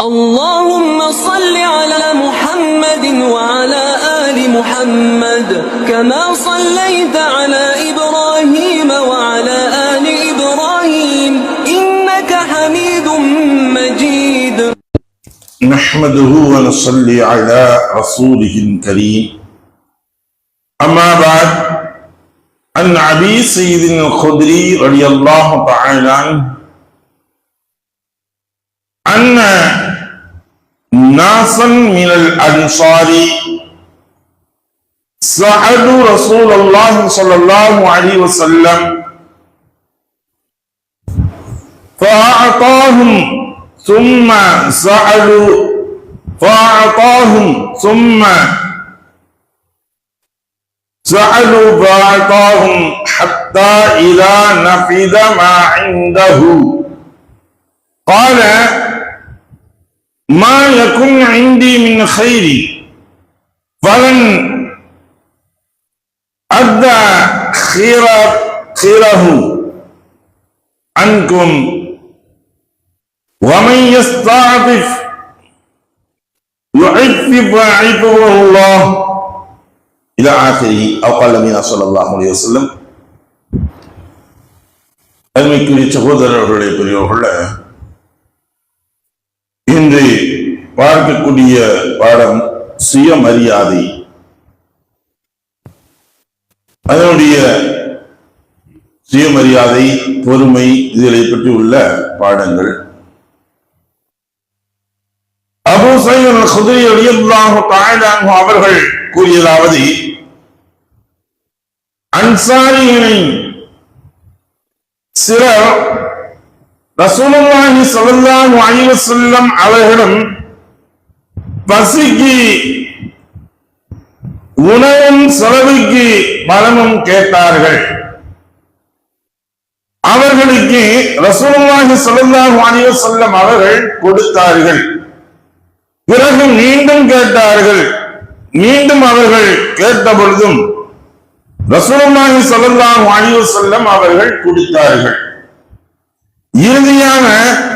اللهم صل على محمد وعلى آل محمد كما صليت على إبراهيم وعلى آل إبراهيم إنك حميد مجيد. نحمده ونصلي على رسوله الكريم. أما بعد عن أبي سيد الخدري رضي الله تعالى عنه أن ناسا من الأنصار. سألوا رسول الله صلى الله عليه وسلم. فأعطاهم ثم سألوا فأعطاهم ثم سألوا فأعطاهم حتى إذا نفذ ما عنده. قال ما يكون عندي من خير فلن أدى خير خيره عنكم. ومن يستعطف يعذب عبده الله إلى آخره. أو قال النبي صلى الله عليه وسلم. أمي كل غدر الرجل يقول இன்று பார்க்கக்கூடிய பாடம் சுயமரியாதை அதனுடைய சுயமரியாதை பொறுமை இதுகளை பற்றி உள்ள பாடங்கள். அபு சையன் குதிரை அவர்கள் கூறியதாவது அன்சாரிகளின் சிலர் ரசூலுல்லாஹி ஸல்லல்லாஹு அலைஹி வஸல்லம் அவர்களிடம் பசிக்கு உணவும் செலவுக்கு பலமும் கேட்டார்கள். அவர்களுக்கு ரசூலுல்லாஹி ஸல்லல்லாஹு அலைஹி வஸல்லம் அவர்கள் கொடுத்தார்கள். பிறகு மீண்டும் கேட்டார்கள். மீண்டும் அவர்கள் கேட்ட பொழுதும் ரசூலுல்லாஹி ஸல்லல்லாஹு அலைஹி வஸல்லம் அவர்கள் கொடுத்தார்கள். இறுதியான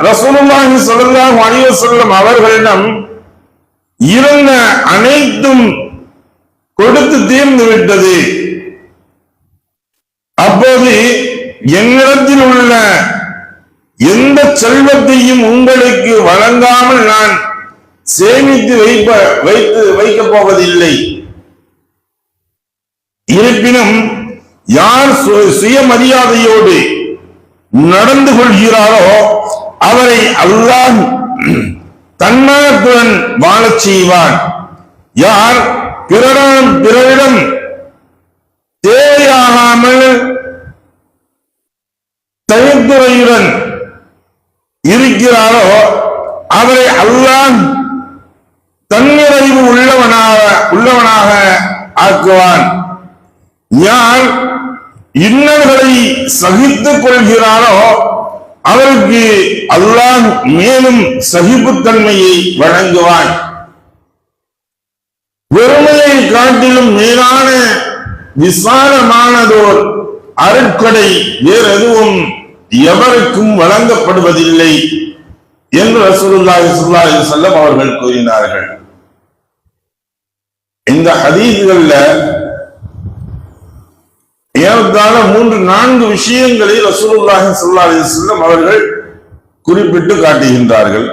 ரசூலுல்லாஹி ஸல்லல்லாஹு அலைஹி வஸல்லம் அவர்களிடம் இருந்த அனைத்தும் கொடுத்து தீர்ந்து விட்டது. அப்போது என்னிடத்தில் உள்ள எந்த செல்வத்தையும் உங்களுக்கு வழங்காமல் நான் சேமித்து வைப்ப வைத்து வைக்கப் போவதில்லை. இருப்பினும் யார் சு- சுயமரியாதையோடு நடந்து கொள்கிறாரோ அவரை அல்லாஹ் தன்மானத்துடன் வாழச் செய்வான். யார்? பிறரிடம் பிறரிடம் தேவையாகாமல் தயத்துறையுடன் இருக்கிறாரோ அவரை அல்லாஹ் தன்னிறைவு உள்ளவனாக உள்ளவனாக ஆக்குவான். யார்? இன்னல்களை சகித்துக் கொள்கிறாரோ அவருக்கு அல்லாஹ் மேலும் சகிப்புத்தன்மையை வழங்குவான். வெறுமையை காட்டிலும் மேலான விசாலமானதோர் அருட்கொடை வேறு எதுவும் எவருக்கும் வழங்கப்படுவதில்லை என்று ரசூலுல்லாஹி ஸல்லல்லாஹு அலைஹி அவர்கள் கூறினார்கள். இந்த ஹதீதுகள்ல ஏறத்தாழ மூன்று நான்கு விஷயங்களை ரசூலுல்லாஹி ஸல்லல்லாஹு அலி செல்லம் அவர்கள் குறிப்பிட்டு காட்டுகின்றார்கள்.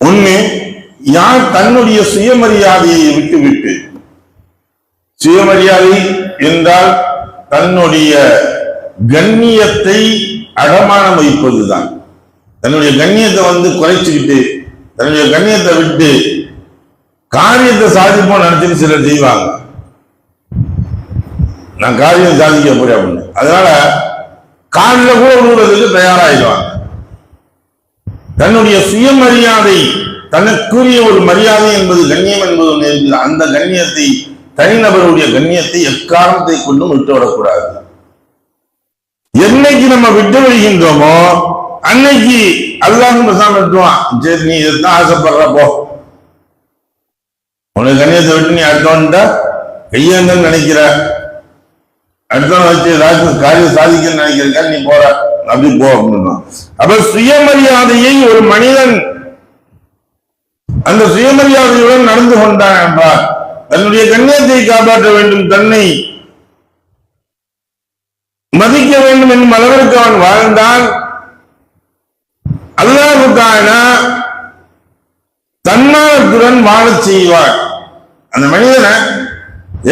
ஒண்ணு யார் தன்னுடைய சுயமரியாதையை விட்டுவிட்டு சுயமரியாதை என்றால் தன்னுடைய கண்ணியத்தை அடமானம் வைப்பதுதான். தன்னுடைய கண்ணியத்தை வந்து குறைச்சுக்கிட்டு தன்னுடைய கண்ணியத்தை விட்டு காரியத்தை சாதிப்போம் நினைச்சுன்னு சிலர் செய்வாங்க. நான் காரியம் சாதிக்க போறேன் அப்படின்னு. அதனால காலில் கூட விழுவதற்கு தயாராகிடுவாங்க தன்னுடைய சுயமரியாதை தனக்குரிய ஒரு மரியாதை என்பது கண்ணியம் என்பது ஒன்று அந்த கண்ணியத்தை தனிநபருடைய கண்ணியத்தை எக்காரணத்தை கொண்டும் விட்டு விடக்கூடாது என்னைக்கு நம்ம விட்டு விடுகின்றோமோ அன்னைக்கு அல்லாஹும் பேசாம விட்டுவான். சரி நீ இதுதான் ஆசைப்படுற போ. உனக்கு கண்ணியத்தை விட்டு நீ அடுத்தவன்ட்ட கையேந்தன்னு நினைக்கிற. அடுத்த வச்சு ஏதாச்சும் காரியம் சாதிக்கணும்னு நினைக்கிறக்கா நீ போற. அப்படி போ அப்படின்னா. அப்ப சுயமரியாதையை ஒரு மனிதன் அந்த சுயமரியாதையுடன் நடந்து கொண்டான் என்றார் தன்னுடைய கண்ணியத்தை காப்பாற்ற வேண்டும் தன்னை மதிக்க வேண்டும் என்னும் அளவிற்கு அவன் வாழ்ந்தான். அல்லாவுக்கான தன்மானத்துடன் வாழச் செய்வார் அந்த மனிதனை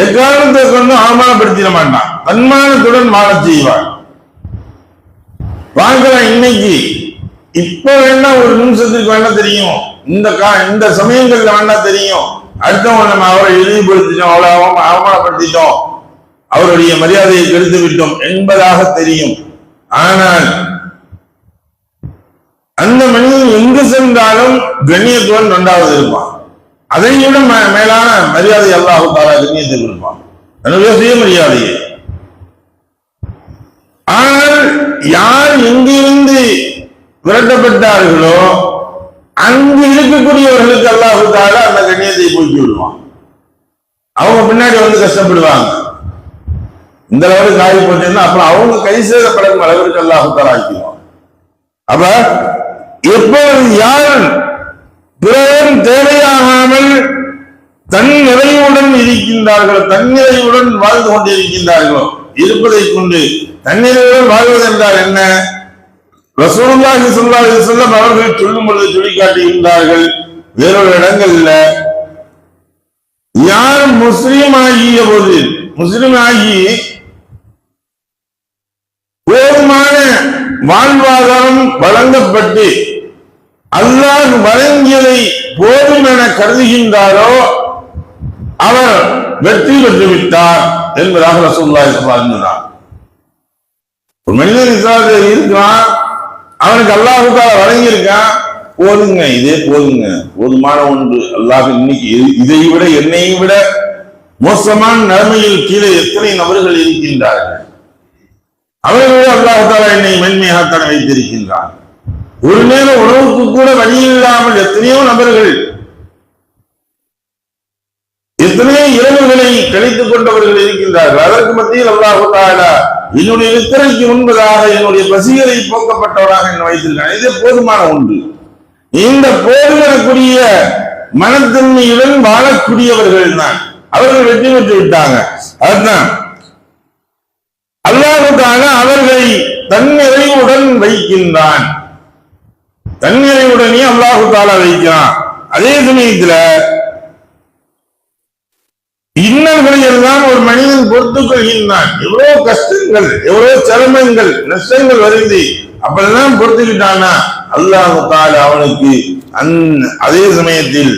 எக்காரணத்தை கொண்டு அவமானப்படுத்திட மாட்டான். தன்மானத்துடன் வாழச் செய்வார். பார்க்கலாம் இன்னைக்கு இப்ப வேணா ஒரு நிமிஷத்துக்கு வேணா தெரியும். இந்த கா இந்த சமயங்கள்ல வேணா தெரியும். அடுத்தவங்க நம்ம அவரை இழிவுபடுத்திட்டோம் அவளை அவமா- அவமானப்படுத்திட்டோம். அவருடைய மரியாதையை கெடுத்து விட்டோம் என்பதாக தெரியும். ஆனால் அந்த மனிதன் எங்கு சென்றாலும் கண்ணியத்துடன் நன்றாவது இருப்பான். அதை விட மே- மேலான மரியாதை அல்லாஹு தாலா கண்ணியத்தை கொடுப்பான் என்னுடைய சுயமரியாதையை ஆனால் யார் இங்கிருந்து விரட்டப்பட்டார்களோ அங்கு இருக்கக்கூடியவர்களுக்கு அல்லாஹு தாலா அந்த கண்ணியத்தை போக்கி விடுவான். அவங்க பின்னாடி வந்து கஷ்டப்படுவாங்க. இந்த அளவுக்கு காய் போச்சுன்னா அப்புறம் அவங்க கை சேதப்படும் அளவிற்கு அல்லாஹு தாலா ஆக்கிடுவான். அப்ப எப்பொழுது யார் பிறரும் தேவையாகாமல் தன் நிறைவுடன் இருக்கின்றார்களோ தன் நிறைவுடன் வாழ்ந்து கொண்டிருக்கின்றார்களோ இருப்பதை கொண்டு தண்ணீருடன் வாழ்வது என்றால் என்ன? ரசூலுல்லாஹி ஸல்லல்லாஹு அலைஹி வஸல்லம் அவர்கள் சொல்லும் பொழுது சொல்லிக்காட்டுகின்றார்கள் வேறொரு இடங்கள்ல யார் முஸ்லீம் ஆகிய போது முஸ்லிம் ஆகி போதுமான வாழ்வாதாரம் வழங்கப்பட்டு அல்லாஹ் வழங்கியதை போதும் என கருதுகின்றாரோ அவர் வெற்றி பெற்றுவிட்டார் என்பதாக ரசூலுல்லாஹி ஸல்லல்லாஹு ஒரு மனிதன் இஸ்லாத்தில் இருக்கிறான் அவனுக்கு அல்லாஹுக்காக வழங்கியிருக்கான். போதுங்க இதே போதுங்க. போதுமான ஒன்று. அல்லாஹ் இன்னைக்கு இதை விட என்னையும் விட மோசமான நிலைமையில் கீழே எத்தனை நபர்கள் இருக்கின்றார்கள்? அவர்களோடு அல்லாஹால என்னை மென்மையாகத்தான் வைத்திருக்கின்றான். ஒரு நேர உணவுக்கு கூட வழி இல்லாமல் எத்தனையோ நபர்கள் எத்தனையோ இரவுகளை கழித்துக் கொண்டவர்கள் இருக்கின்றார்கள். அதற்கு மத்தியில் அல்லாஹு தாலா என்னுடைய வித்திரைக்கு முன்பதாக என்னுடைய பசிகளை போக்கப்பட்டவராக என்னை வைத்திருக்கிறான் இது போதுமான ஒன்று இந்த போதுமனக்கூடிய மனத்தன்மையுடன் வாழக்கூடியவர்கள் தான். அவர்கள் வெற்றி பெற்று விட்டாங்க. அதுதான். அல்லாவுக்காக அவர்களை தன்னிறைவுடன் வைக்கின்றான். தன்னிறைவுடனே அல்லாஹு தாலா வைக்கிறான். அதே சமயத்துல இன்னல்களை எல்லாம் ஒரு மனிதன் பொறுத்து கொள்கின்றான். எவ்வளவு கஷ்டங்கள் எவ்வளவு சிரமங்கள் நஷ்டங்கள் வருது அப்பெல்லாம் பொறுத்துக்கிட்டானா அல்லாஹ் தால அவனுக்கு அந் அதே சமயத்தில்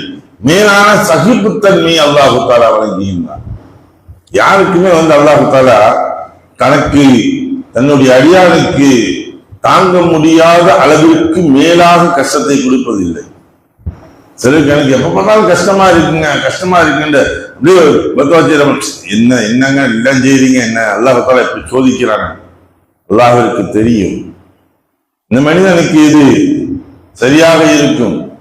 மேலான சகிப்புத்தன்மை அல்லாஹு தாலா வழங்குகின்றான். யாருக்குமே வந்து அல்லாஹு தாலா தனக்கு தன்னுடைய அடியாளுக்கு தாங்க முடியாத அளவிற்கு மேலாக கஷ்டத்தை கொடுப்பதில்லை. சிலருக்கு எனக்கு எப்ப பார்த்தாலும் கஷ்டமா இருக்குங்க கஷ்டமா இருக்குன்ற என்ன என்னங்க எல்லாம் செய்றீங்க? என்ன அல்லாஹ் இப்படி சோதிக்கிறாங்க. அல்லாஹிற்கு தெரியும். இந்த மனிதனுக்கு இது சரியாக இருக்கும்?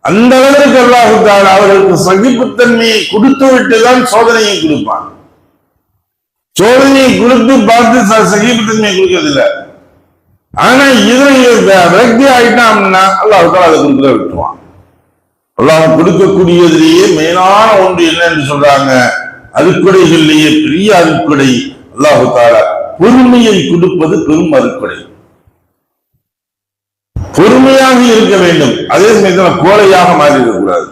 அந்த அளவிற்கு அல்லாஹுத்தால் அவர்களுக்கு சகிப்புத்தன்மையை கொடுத்து விட்டுதான் சோதனையை கொடுப்பான். சோதனையை கொடுத்து பார்த்து ச- சகிப்புத்தன்மையை கொடுக்கறதில்ல. ஆனா இதுல விரக்தி ஆயிட்டான் அப்படின்னா அல்லாஹுத்தால் அதை கொடுக்க விட்டுருவான். அல்லாஹ் கொடுக்கக்கூடியதிலேயே மேலான ஒன்று என்ன என்று சொல்றாங்க? அறுக்குடைகளிலேயே பெரிய அறுக்குடை. அல்லாஹு தாரா பொறுமையை கொடுப்பது பெரும் அறுக்குடை. பொறுமையாக இருக்க வேண்டும். அதே சமயத்தில் கோழையாக மாறிவிடக்கூடாது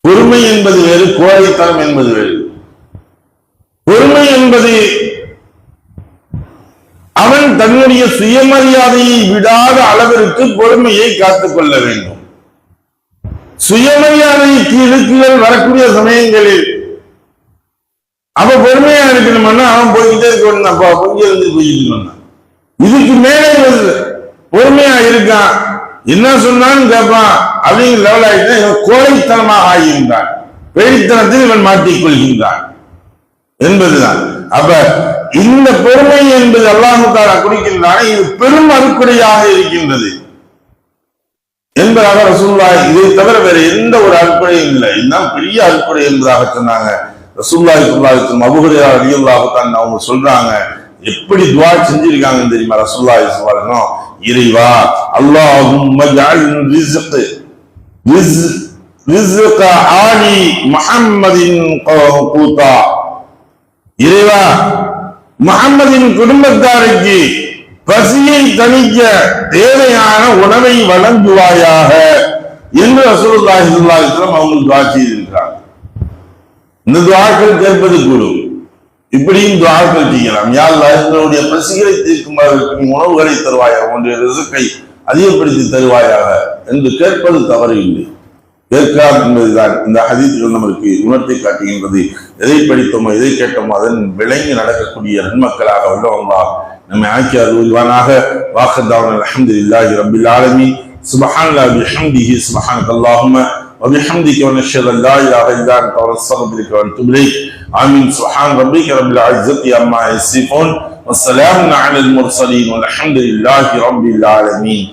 பொறுமை என்பது வேறு கோழைத்தனம் என்பது வேறு. பொறுமை என்பது அவன் தன்னுடைய சுயமரியாதையை விடாத அளவிற்கு பொறுமையை காத்துக் கொள்ள வேண்டும். சுயமரியாதை இழுக்குகள் வரக்கூடிய சமயங்களில் அவ பொறுமையா இருக்கணும்னா அவன் போய்கிட்டே இருக்கணும் அப்பா பொங்கி இருந்து போய்கிட்டு இதுக்கு மேலே வருது பொறுமையா இருக்கான். என்ன சொன்னாலும் கேட்பான் அப்படிங்கிற லெவல் ஆகிட்டு இவன் கோழைத்தனமாக ஆகியிருந்தான் வெளித்தனத்தில் இவன் மாட்டிக்கொள்கின்றான். என்பதுதான். அப்ப இந்த பொறுமை என்பது அல்லாஹுத்தாலா குறிக்கின்றான இது பெரும் அறுக்குறையாக இருக்கின்றது. என்பதாக ரசூல்லா இதை தவிர வேற எந்த ஒரு அடிப்படையும் இல்லை. இதுதான் பெரிய அடிப்படை என்பதாக சொன்னாங்க. ரசூல்லாய் சொல்லாஹும் அபுஹரியா அலியுல்லாஹத்தான் அவங்க சொல்றாங்க எப்படி துவா செஞ்சிருக்காங்கன்னு தெரியுமா ரசூல்லாய் சொல்லணும் இறைவா அல்லாஹும் ரிஸ்- ஆலி முஹம்மதின் கூத்தா. இறைவா முகம்மதின் குடும்பத்தாருக்கு பசியை தணிக்க தேவையான உணவை வழங்குவாயாக என்று ரசூலுல்லாஹி ஸல்லல்லாஹு அவங்க துவா செய்திருக்கிறார் இந்த துவாக்கள் கேட்பது கூடும். இப்படியும் துவாக்கள் செய்யலாம். யா எங்களுடைய பசிகளை தீர்க்குமாறு உணவுகளை தருவாயாக உன்னுடைய ரிசுக்கை அதிகப்படுத்தி தருவாயாக என்று கேட்பது தவறு இல்லை. கேட்காது என்பதுதான் இந்த ஹதீஸ்கள் நமக்கு உணர்த்தி காட்டுகின்றது. எதை படித்தோமோ எதை கேட்டோமோ அதன் விளங்கி நடக்கக்கூடிய நன்மக்களாக உள்ளவங்களா நம்மை ஆக்கி அருள்வானாக வாக்கத்தாவன் அல்ஹம்துலில்லாஹி ரப்பில் ஆலமீன் சுப்ஹானல்லாஹி பிஹம்திஹி சுப்ஹானக அல்லாஹும்ம وبحمدك ونشهد ان لا اله الا انت ونستغفرك ونتوب اليك امين سبحان ربك رب العزه عما يصفون والسلام على المرسلين والحمد لله رب العالمين